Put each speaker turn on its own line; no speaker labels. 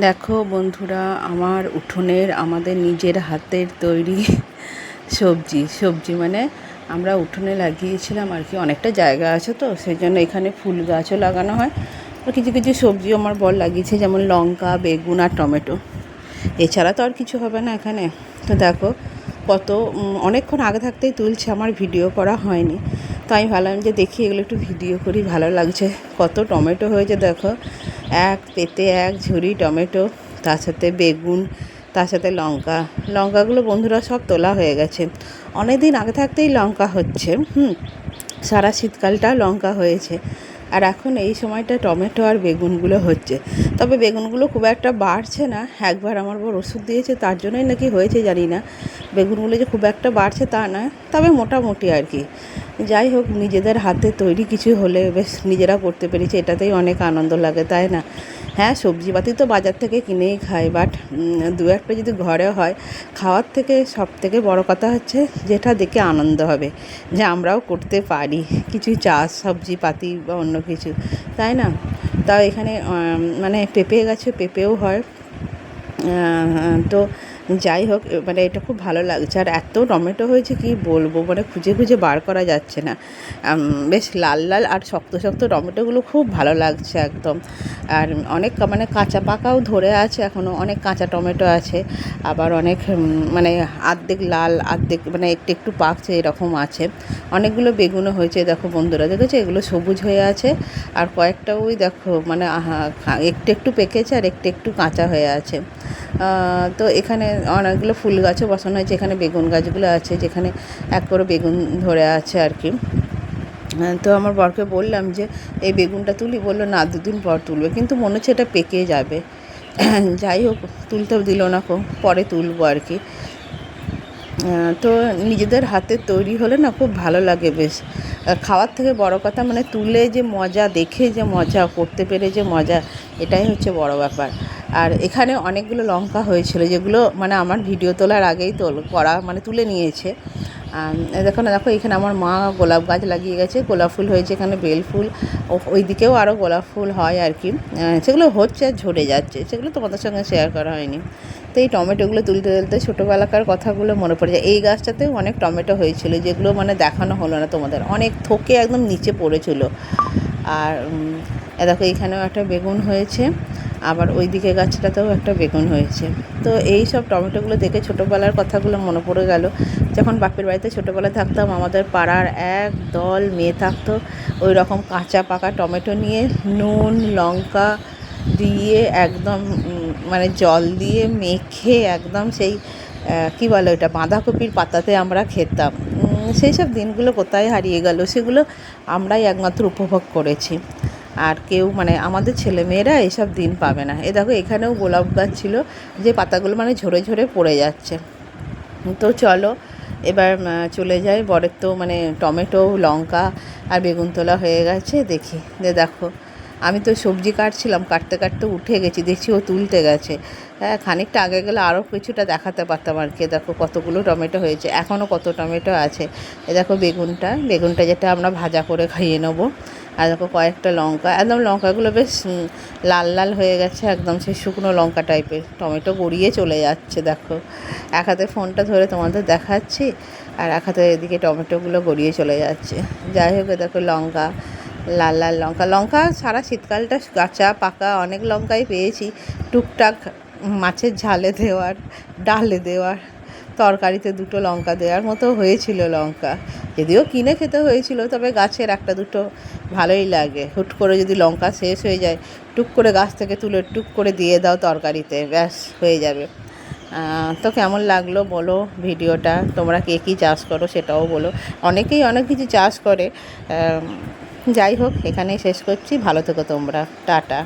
দেখো বন্ধুরা, আমার উঠোনের, আমাদের নিজের হাতের তৈরি সবজি। সবজি মানে আমরা উঠোনে লাগিয়েছিলাম আর কি, অনেকটা জায়গা আছে তো, সেই জন্য এখানে ফুল গাছও লাগানো হয়। আর কিছু কিছু সবজিও আমার বর লাগিয়েছে, যেমন লঙ্কা, বেগুন আর টমেটো। এছাড়া তো আর কিছু হবে না এখানে। তো দেখো, কত অনেকক্ষণ আগে থাকতেই তুলছে, আমার ভিডিও করা হয়নি। তো আমি ভাবলাম যে দেখি এগুলো একটু ভিডিও করি, ভালো লাগছে। কত টমেটো হয়েছে দেখো। এক পেতে এক ঝুড়ি টমেটো, তার সাথে বেগুন, তার সাথে লঙ্কা। লঙ্কাগুলো বন্ধুরা সব তোলা হয়ে গেছে। অনেক দিন আগে থাকতেই লঙ্কা হচ্ছে, হুম। সারা শীতকালটা লঙ্কা হয়েছে। আর এখন এই সময়টা টমেটো আর বেগুনগুলো হচ্ছে। তবে বেগুনগুলো খুব একটা বাড়ছে না। একবার আমার বড় ওষুধ দিয়েছে, তার জন্যই নাকি হয়েছে জানি না। বেগুনগুলো যে খুব একটা বাড়ছে তা না তবে মোটামুটি আর কি। যাই হোক, নিজেদের হাতে তৈরি কিছু হলে বেশ নিজেরা করতে পেরেছি, এটাতেই অনেক আনন্দ লাগে, তাই না? হ্যাঁ সবজিপাতি তো বাজার থেকে কিনেই খাই বাট দু একটা যদি ঘরে হয়, খাওয়ার থেকে সব থেকে বড় কথা হচ্ছে যেটা দেখে আনন্দ হবে, যে আমরাও করতে পারি, কিছু চাষ, সবজিপাতি বা অন্য কিছু, তাই না? তাও এখানে মানে পেঁপে গাছে পেঁপেও হয় তো যাই হোক মানে এটা খুব ভালো লাগছে। আর এত টমেটো হয়েছে কি বলব? মানে খুঁজে খুঁজে বার করা যাচ্ছে না। বেশ লাল লাল আর শক্ত শক্ত টমেটোগুলো খুব ভালো লাগছে একদম। আর অনেক মানে কাঁচা পাকাও ধরে আছে এখনও অনেক কাঁচা টমেটো আছে। আবার অনেক মানে আর্ধেক লাল, আর্ধেক মানে একটু একটু পাকছে এরকম আছে। অনেকগুলো বেগুনও হয়েছে, দেখো বন্ধুরা, দেখেছ? এগুলো সবুজ হয়ে আছে। আর কয়েকটা ওই দেখো মানে একটু একটু পেকেছে আর একটু একটু কাঁচা হয়ে আছে। তো এখানে অনেকগুলো ফুল গাছও বসানো হয়েছে। এখানে বেগুন গাছগুলো আছে, যেখানে এক করে বেগুন ধরে আছে আর কি। তো আমার বরকে বললাম যে, এই বেগুনটা তুলি। বলল, না, দুদিন পর তুলবে। কিন্তু মনে হচ্ছে এটা পেকে যাবে। যাই হোক, তুলতেও দিল না কো পরে তুলবো আর কি। তো নিজেদের হাতে তৈরি হলে না খুব ভালো লাগে বেশ। খাওয়ার থেকে বড় কথা মানে তুলে যে মজা, দেখে যে মজা, করতে পেরে যে মজা, এটাই হচ্ছে বড় ব্যাপার। আর এখানে অনেকগুলো লঙ্কা হয়েছিল, যেগুলো মানে আমার ভিডিও তোলার আগেই তোল, করা মানে তুলে নিয়েছে। দেখো না, দেখো এখানে আমার মা গোলাপ গাছ লাগিয়ে গেছে, গোলাপ ফুল হয়েছে এখানে, বেল ফুল। ওই দিকেও আরও গোলাপ ফুল হয় আর কি। সেগুলো হচ্ছে আর ঝরে যাচ্ছে, সেগুলো তোমাদের সঙ্গে শেয়ার করা হয়নি। তো এই টমেটোগুলো তুলতে তুলতে ছোটোবেলাকার কথাগুলো মনে পড়ে যায়। এই গাছটাতেও অনেক টমেটো হয়েছিল, যেগুলো মানে দেখানো হলো না তোমাদের। অনেক থোকে একদম নিচে পড়েছিল। আর দেখো এখানেও একটা বেগুন হয়েছে। আবার ওই দিকে গাছটাতেও একটা বেগুন হয়েছে। তো এই সব টমেটোগুলো দেখে ছোটোবেলার কথাগুলো মনে পড়ে গেল। যখন বাপের বাড়িতে ছোটোবেলায় থাকতাম, আমাদের পাড়ার এক দল মেয়ে থাকতো ওই রকম কাঁচা পাকা টমেটো নিয়ে নুন, লঙ্কা দিয়ে একদম মানে জল দিয়ে মেখে একদম সেই কী বলে ওটা বাঁধাকপির পাতাতে আমরা খেতাম। সেই সব দিনগুলো কোথায় হারিয়ে গেল, সেগুলো আমরাই একমাত্র উপভোগ করেছি। আর কেউ মানে আমাদের ছেলেমেয়েরা এসব দিন পাবে না। এ দেখো, এখানেও গোলাপ গাছ ছিল, যে পাতাগুলো মানে ঝরে ঝরে পড়ে যাচ্ছে। তো চলো, এবার চলে যাই। বরের তো মানে টমেটো, লঙ্কা আর বেগুন তোলা হয়ে গেছে, দেখি। যে দেখো, আমি তো সবজি কাটছিলাম, কাটতে কাটতে উঠে গেছি, দেখছি ও তুলতে গেছে। হ্যাঁ খানিকটা আগে গেলে আরও কিছুটা দেখাতে পারতাম আর কি। দেখো, কতগুলো টমেটো হয়েছে এখনও কত টমেটো আছে। এ দেখো বেগুনটা বেগুনটা যেটা আমরা ভাজা করে খাইয়ে নেব। আর দেখো কয়েকটা লঙ্কা, একদম লঙ্কাগুলো বেশ লাল লাল হয়ে গেছে একদম সেই শুকনো লঙ্কা টাইপের টমেটো গড়িয়ে চলে যাচ্ছে, দেখো। এক হাতে ফোনটা ধরে তোমাদের দেখাচ্ছি, আর এক হাতে এদিকে টমেটোগুলো গড়িয়ে চলে যাচ্ছে। যাই হোক দেখো লঙ্কা, লাল লাল লঙ্কা। লঙ্কা সারা শীতকালটা কাঁচা, পাকা, অনেক লঙ্কাই পেয়েছি। টুকটাক মাছের ঝালে দেওয়ার, ডালে দেওয়ার, তরকারিতে দুটো লঙ্কা দেওয়ার মতো হয়েছিল লঙ্কা। যদিও কিনে খেতে হয়েছিল, তবে গাছের একটা দুটো ভালোই লাগে। হুট করে যদি লঙ্কা শেষ হয়ে যায়, টুক করে গাছ থেকে তুলে টুক করে দিয়ে দাও তরকারিতে, ব্যাস, হয়ে যাবে। তো কেমন লাগল বলো ভিডিওটা? তোমরা কে কী চাষ করো সেটাও বলো। অনেকেই অনেক কিছু চাষ করে। যাই হোক, এখানেই শেষ করছি। ভালো থেকো তোমরা। টাটা।